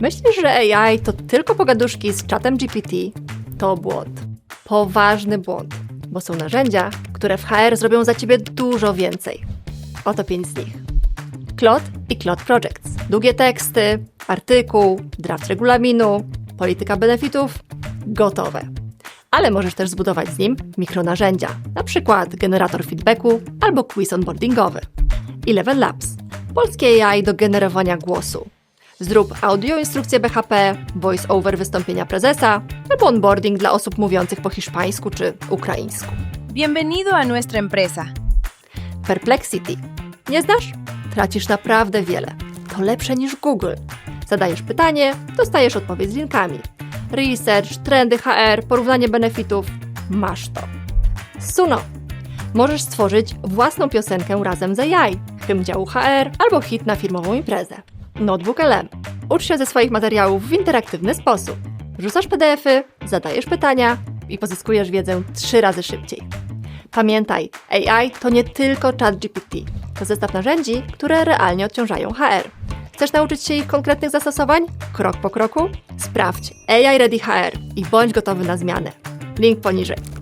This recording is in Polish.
Myślisz, że AI to tylko pogaduszki z czatem GPT? To błąd. Poważny błąd, bo są narzędzia, które w HR zrobią za ciebie dużo więcej. Oto pięć z nich. Klot i Klot Projects. Długie teksty, artykuł, draft regulaminu, polityka benefitów gotowe. Ale możesz też zbudować z nim mikronarzędzia, na przykład generator feedbacku albo quiz onboardingowy. I Level Labs. Polskie AI do generowania głosu. Zrób audio instrukcję BHP, voice over wystąpienia prezesa albo onboarding dla osób mówiących po hiszpańsku czy ukraińsku. Bienvenido a nuestra empresa. Perplexity. Nie znasz? Tracisz naprawdę wiele. To lepsze niż Google. Zadajesz pytanie, dostajesz odpowiedź z linkami. Research, trendy HR, porównanie benefitów. Masz to. Suno. Możesz stworzyć własną piosenkę razem z AI, hymn działu HR albo hit na firmową imprezę. Notebook LM. Ucz się ze swoich materiałów w interaktywny sposób. Rzucasz PDFy, zadajesz pytania i pozyskujesz wiedzę trzy razy szybciej. Pamiętaj, AI to nie tylko ChatGPT. To zestaw narzędzi, które realnie odciążają HR. Chcesz nauczyć się ich konkretnych zastosowań? Krok po kroku? Sprawdź AI Ready HR i bądź gotowy na zmianę. Link poniżej.